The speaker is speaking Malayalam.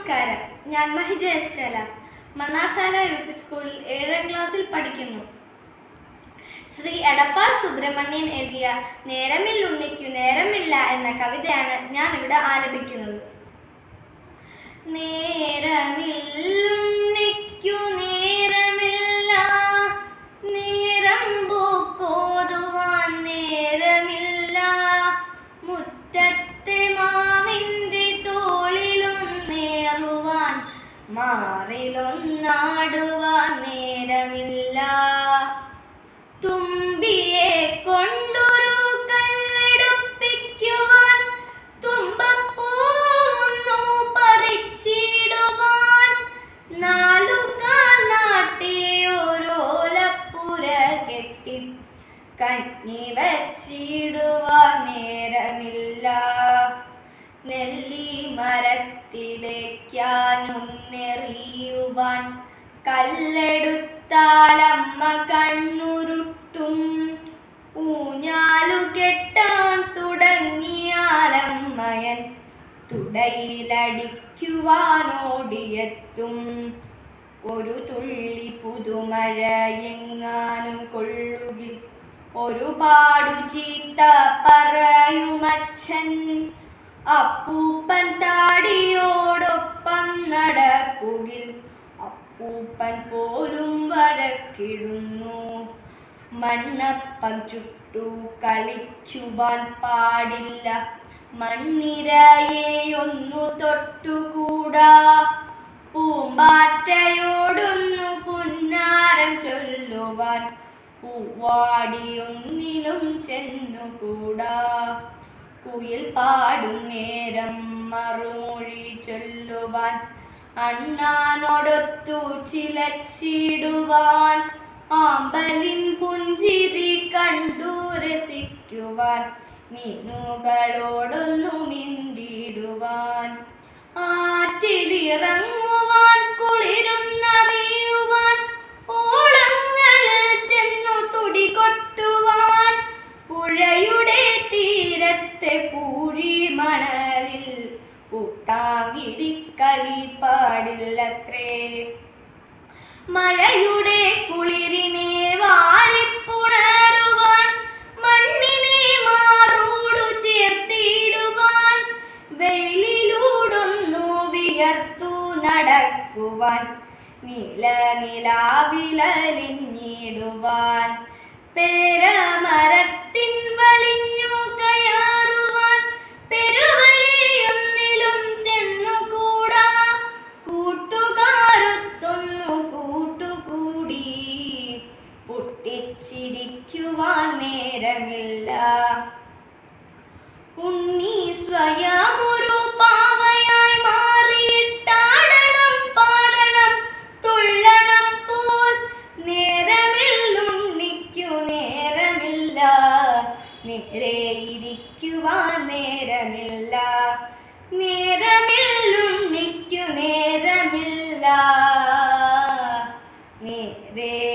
നമസ്കാരം. ഞാൻ Mahija S Kailas. Mannasala U P സ്കൂളിൽ ഏഴാം ക്ലാസ്സിൽ പഠിക്കുന്നു. ശ്രീ എടപ്പാൾ സുബ്രഹ്മണ്യൻ എഴുതിയ നേരമിൽ ഉണ്ണിക്കു നേരമില്ല എന്ന കവിതയാണ് ഞാൻ ഇവിടെ ആലപിക്കുന്നത്. നേരമില്ലുണ്ണിക്കു മാറിലൊന്നാടുവാൻ നേരമില്ല. തുമ്പിയെ കൊണ്ടൊരു കല്ലെടുപ്പിക്കുവാൻ തുമ്പപ്പൂന്നു പറിച്ചിടുവാൻ. നാലുകാൽ നാട്ടി ഓരോലപ്പുര കെട്ടി കഞ്ഞി വച്ചിടുവാൻ നേരമില്ല. നെല്ലി മരത്തിലേക്കാനൊന്നെറിയുവാൻ കല്ലെടുത്താലമ്മ കണ്ണുരുട്ടും. ഊഞ്ഞാലു കെട്ടാൻ തുടങ്ങിയാലമ്മയൻ തുടയിലടിക്കുവാനോടിയെത്തും. ഒരു തുള്ളി പുതുമഴ എങ്ങാനും കൊള്ളുകിൽ ഒരുപാടു ചീത്ത പറയുമച്ഛൻ. അപ്പൂപ്പൻ താടിയോടൊപ്പം നടക്കുകിൽ അപ്പൂപ്പൻ പോലും വഴക്കിടുന്നു. മണ്ണപ്പം ചുട്ടു കളിക്കുവാൻ പാടില്ല. മണ്ണിരയെ ഒന്നു തൊട്ടുകൂടാ. പൂമ്പാറ്റയോടൊന്നു പുന്നാരം ചൊല്ലുവാൻ പൂവാടിയൊന്നിലും ചെന്നുകൂടാ. കുയിൽ പാടും നേരം മറുമൊഴി ചൊല്ലുവാൻ. അണ്ണാനോടൊത്തു ചിലച്ചിടുവാൻ. ആമ്പലിൻ പുഞ്ചിരി കണ്ടു രസിക്കുവാൻ. മീനുകളോടൊന്നു കൂട്ടാങ്കിരിക്കളി പാടില്ലത്രേ മഴയുടെ കുളിരിനെ വാരിപ്പുണരുവാൻ മണ്ണിനെ മാറോടു ചേർത്തിടുവാൻ വെയിലിലൂടൊന്നു വിയർത്തു നടക്കുവാൻ നില നിലാവിലലിഞ്ഞിടുവാൻ പേരമരത്തിൻ വലിഞ്ഞു നേരമില്ല. നേരമില്ലുണ്ണിക്കു നേരമില്ല. നേരെ